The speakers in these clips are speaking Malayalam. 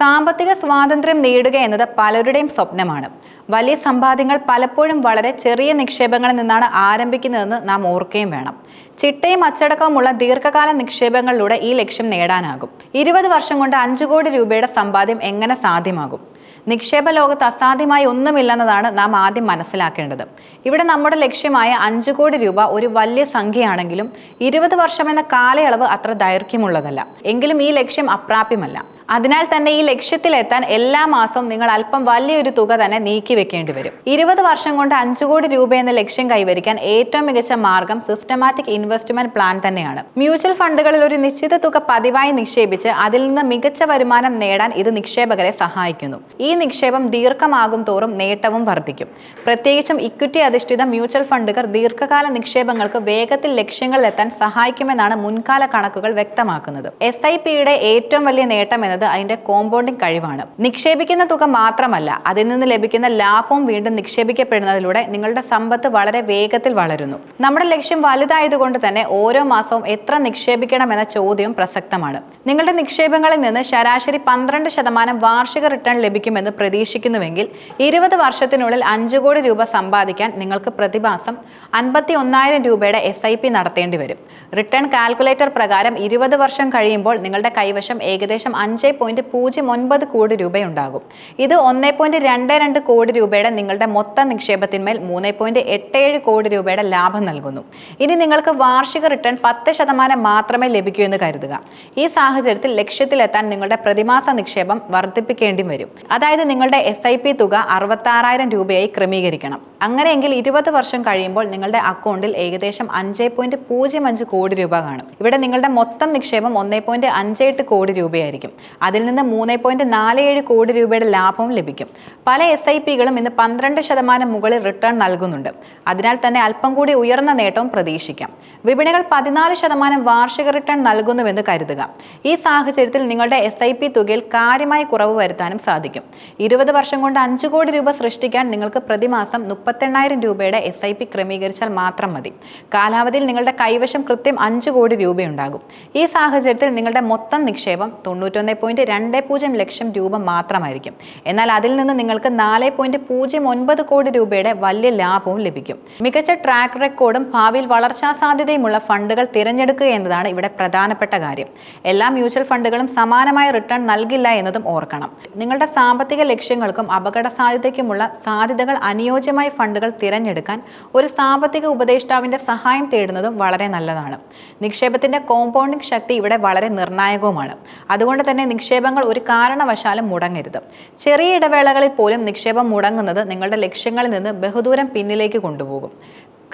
സാമ്പത്തിക സ്വാതന്ത്ര്യം നേടുക എന്നത് പലരുടെയും സ്വപ്നമാണ്. വലിയ സമ്പാദ്യങ്ങൾ പലപ്പോഴും വളരെ ചെറിയ നിക്ഷേപങ്ങളിൽ നിന്നാണ് ആരംഭിക്കുന്നതെന്ന് നാം ഓർക്കുകയും വേണം. ചിട്ടയും അച്ചടക്കവുമുള്ള ദീർഘകാല നിക്ഷേപങ്ങളിലൂടെ ഈ ലക്ഷ്യം നേടാനാകും. ഇരുപത് വർഷം കൊണ്ട് അഞ്ചു കോടി രൂപയുടെ സമ്പാദ്യം എങ്ങനെ സാധ്യമാകും? നിക്ഷേപ ലോകത്ത് അസാധ്യമായി ഒന്നുമില്ലെന്നതാണ് നാം ആദ്യം മനസ്സിലാക്കേണ്ടത്. ഇവിടെ നമ്മുടെ ലക്ഷ്യമായ അഞ്ചു കോടി രൂപ ഒരു വലിയ സംഖ്യയാണെങ്കിലും ഇരുപത് വർഷം എന്ന കാലയളവ് അത്ര ദൈർഘ്യമുള്ളതല്ല. എങ്കിലും ഈ ലക്ഷ്യം അപ്രാപ്യമല്ല. അതിനാൽ തന്നെ ഈ ലക്ഷ്യത്തിലെത്താൻ എല്ലാ മാസവും നിങ്ങൾ അല്പം വലിയൊരു തുക തന്നെ നീക്കി വെക്കേണ്ടി വരും. ഇരുപത് വർഷം കൊണ്ട് അഞ്ചു കോടി രൂപ എന്ന ലക്ഷ്യം കൈവരിക്കാൻ ഏറ്റവും മികച്ച മാർഗം സിസ്റ്റമാറ്റിക് ഇൻവെസ്റ്റ്മെന്റ് പ്ലാൻ തന്നെയാണ്. മ്യൂച്വൽ ഫണ്ടുകളിൽ ഒരു നിശ്ചിത തുക പതിവായി നിക്ഷേപിച്ച് അതിൽ നിന്ന് മികച്ച വരുമാനം നേടാൻ ഇത് നിക്ഷേപകരെ സഹായിക്കുന്നു. ഈ നിക്ഷേപം ദീർഘമാകും തോറും നേട്ടവും വർദ്ധിക്കും. പ്രത്യേകിച്ചും ഇക്വിറ്റി അധിഷ്ഠിത മ്യൂച്വൽ ഫണ്ടുകൾ ദീർഘകാല നിക്ഷേപങ്ങൾക്ക് വേഗത്തിൽ ലക്ഷ്യങ്ങളിലെത്താൻ സഹായിക്കുമെന്നാണ് മുൻകാല കണക്കുകൾ വ്യക്തമാക്കുന്നത്. എസ് ഐ പിയുടെ ഏറ്റവും വലിയ നേട്ടം എന്നത് അതിന്റെ കോമ്പൗണ്ടിംഗ് കഴിവാണ്. നിക്ഷേപിക്കുന്ന തുക മാത്രമല്ല അതിൽ നിന്ന് ലഭിക്കുന്ന ലാഭവും വീണ്ടും നിക്ഷേപിക്കപ്പെടുന്നതിലൂടെ നിങ്ങളുടെ സമ്പത്ത് വളരെ വേഗത്തിൽ വളരുന്നു. നമ്മുടെ ലക്ഷ്യം വലുതായതുകൊണ്ട് തന്നെ ഓരോ മാസവും എത്ര നിക്ഷേപിക്കണം എന്ന ചോദ്യം പ്രസക്തമാണ്. നിങ്ങളുടെ നിക്ഷേപങ്ങളിൽ നിന്ന് ശരാശരി പന്ത്രണ്ട് ശതമാനം വാർഷിക റിട്ടേൺ ലഭിക്കുമെന്ന് പ്രതീക്ഷിക്കുന്നുവെങ്കിൽ ഇരുപത് വർഷത്തിനുള്ളിൽ അഞ്ചു കോടി രൂപ സമ്പാദിക്കാൻ നിങ്ങൾക്ക് പ്രതിമാസം അൻപത്തി ഒന്നായിരം രൂപയുടെ എസ് ഐ പി നടത്തേണ്ടി വരും. റിട്ടേൺ കാൽക്കുലേറ്റർ പ്രകാരം ഇരുപത് വർഷം കഴിയുമ്പോൾ നിങ്ങളുടെ കൈവശം ഏകദേശം അഞ്ച് പോയിന്റ് പൂജ്യം ഒൻപത് കോടി രൂപയുണ്ടാകും. ഇത് ഒന്നേ പോയിന്റ് രണ്ട് രണ്ട് കോടി രൂപയുടെ നിങ്ങളുടെ മൊത്തം നിക്ഷേപത്തിന്മേൽ മൂന്ന് പോയിന്റ് എട്ട് ഏഴ് കോടി രൂപയുടെ ലാഭം നൽകുന്നു. ഇനി നിങ്ങൾക്ക് വാർഷിക റിട്ടേൺ പത്ത് ശതമാനം മാത്രമേ ലഭിക്കൂ എന്ന് കരുതുക. ഈ സാഹചര്യത്തിൽ ലക്ഷ്യത്തിലെത്താൻ നിങ്ങളുടെ പ്രതിമാസ നിക്ഷേപം വർദ്ധിപ്പിക്കേണ്ടി വരും. അതായത് നിങ്ങളുടെ എസ് ഐ പി തുക അറുപത്താറായിരം രൂപയായി ക്രമീകരിക്കണം. അങ്ങനെയെങ്കിൽ ഇരുപത് വർഷം കഴിയുമ്പോൾ നിങ്ങളുടെ അക്കൗണ്ടിൽ ഏകദേശം അഞ്ച് പോയിന്റ് പൂജ്യം അഞ്ച് കോടി രൂപ കാണും. ഇവിടെ നിങ്ങളുടെ മൊത്തം നിക്ഷേപം ഒന്നേ പോയിന്റ് അഞ്ച് എട്ട് കോടി രൂപയായിരിക്കും. അതിൽ നിന്ന് മൂന്ന് പോയിന്റ് നാല് ഏഴ് കോടി രൂപയുടെ ലാഭവും ലഭിക്കും. പല എസ് ഐ പികളും ഇന്ന് പന്ത്രണ്ട് ശതമാനം മുകളിൽ റിട്ടേൺ നൽകുന്നുണ്ട്. അതിനാൽ തന്നെ അല്പം കൂടി ഉയർന്ന നേട്ടവും പ്രതീക്ഷിക്കാം. വിപണികൾ പതിനാല് ശതമാനം വാർഷിക റിട്ടേൺ നൽകുന്നുവെന്ന് കരുതുക. ഈ സാഹചര്യത്തിൽ നിങ്ങളുടെ എസ് ഐ പി തുകയിൽ കാര്യമായി കുറവ് വരുത്താനും സാധിക്കും. ഇരുപത് വർഷം കൊണ്ട് അഞ്ച് കോടി രൂപ സൃഷ്ടിക്കാൻ നിങ്ങൾക്ക് പ്രതിമാസം മുപ്പത്തെണ്ണായിരം രൂപയുടെ എസ് ഐ പി ക്രമീകരിച്ചാൽ മാത്രം മതി. കാലാവധിയിൽ നിങ്ങളുടെ കൈവശം കൃത്യം അഞ്ച് കോടി രൂപയുണ്ടാകും. ഈ സാഹചര്യത്തിൽ നിങ്ങളുടെ മൊത്തം നിക്ഷേപം തൊണ്ണൂറ്റൊന്ന് പോയിന്റ് രണ്ട് പൂജ്യം ലക്ഷം രൂപ മാത്രമായിരിക്കും. എന്നാൽ അതിൽ നിന്ന് നിങ്ങൾക്ക് നാല് പോയിന്റ് പൂജ്യം ഒൻപത് കോടി രൂപയുടെ വലിയ ലാഭവും ലഭിക്കും. മികച്ച ട്രാക്ക് റെക്കോർഡും ഭാവിയിൽ വളർച്ചാ സാധ്യതയുമുള്ള ഫണ്ടുകൾ തിരഞ്ഞെടുക്കുക എന്നതാണ് ഇവിടെ പ്രധാനപ്പെട്ട കാര്യം. എല്ലാ മ്യൂച്വൽ ഫണ്ടുകളും സമാനമായ റിട്ടേൺ നൽകില്ല എന്നതും ഓർക്കണം. നിങ്ങളുടെ സാമ്പത്തിക ലക്ഷ്യങ്ങൾക്കും അപകട സാധ്യതയ്ക്കുമുള്ള സാധ്യതകൾ അനുയോജ്യമായ ഫണ്ടുകൾ തിരഞ്ഞെടുക്കാൻ ഒരു സാമ്പത്തിക ഉപദേഷ്ടാവിന്റെ സഹായം തേടുന്നതും വളരെ നല്ലതാണ്. നിക്ഷേപത്തിന്റെ കോമ്പൗണ്ടിംഗ് ശക്തി ഇവിടെ വളരെ നിർണായകവുമാണ്. അതുകൊണ്ട് തന്നെ നിക്ഷേപങ്ങൾ ഒരു കാരണവശാലും മുടങ്ങരുത്. ചെറിയ ഇടവേളകളിൽ പോലും നിക്ഷേപം മുടങ്ങുന്നത് നിങ്ങളുടെ ലക്ഷ്യങ്ങളിൽ നിന്ന് ബഹുദൂരം പിന്നിലേക്ക് കൊണ്ടുപോകും.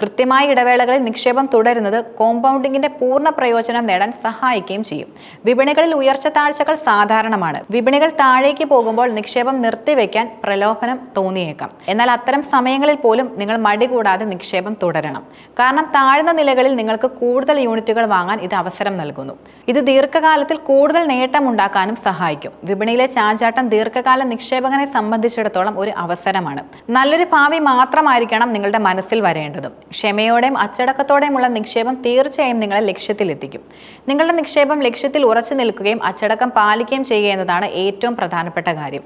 കൃത്യമായ ഇടവേളകളിൽ നിക്ഷേപം തുടരുന്നത് കോമ്പൗണ്ടിങ്ങിന്റെ പൂർണ പ്രയോജനം നേടാൻ സഹായിക്കുകയും ചെയ്യും. വിപണികളിൽ ഉയർച്ച താഴ്ചകൾ സാധാരണമാണ്. വിപണികൾ താഴേക്ക് പോകുമ്പോൾ നിക്ഷേപം നിർത്തിവെക്കാൻ പ്രലോഭനം തോന്നിയേക്കാം. എന്നാൽ അത്തരം സമയങ്ങളിൽ പോലും നിങ്ങൾ മടി കൂടാതെ നിക്ഷേപം തുടരണം. കാരണം താഴ്ന്ന നിലകളിൽ നിങ്ങൾക്ക് കൂടുതൽ യൂണിറ്റുകൾ വാങ്ങാൻ ഇത് അവസരം നൽകുന്നു. ഇത് ദീർഘകാലത്തിൽ കൂടുതൽ നേട്ടം ഉണ്ടാക്കാനും സഹായിക്കും. വിപണിയിലെ ചാഞ്ചാട്ടം ദീർഘകാല നിക്ഷേപകനെ സംബന്ധിച്ചിടത്തോളം ഒരു അവസരമാണ്. നല്ലൊരു ഭാവി മാത്രമായിരിക്കണം നിങ്ങളുടെ മനസ്സിൽ വരേണ്ടതും. ക്ഷമയോടെയും അച്ചടക്കത്തോടെയുമുള്ള നിക്ഷേപം തീർച്ചയായും നിങ്ങളെ ലക്ഷ്യത്തിലെത്തിക്കും. നിങ്ങളുടെ നിക്ഷേപം ലക്ഷ്യത്തിൽ ഉറച്ചു നിൽക്കുകയും അച്ചടക്കം പാലിക്കുകയും ചെയ്യുക എന്നതാണ് ഏറ്റവും പ്രധാനപ്പെട്ട കാര്യം.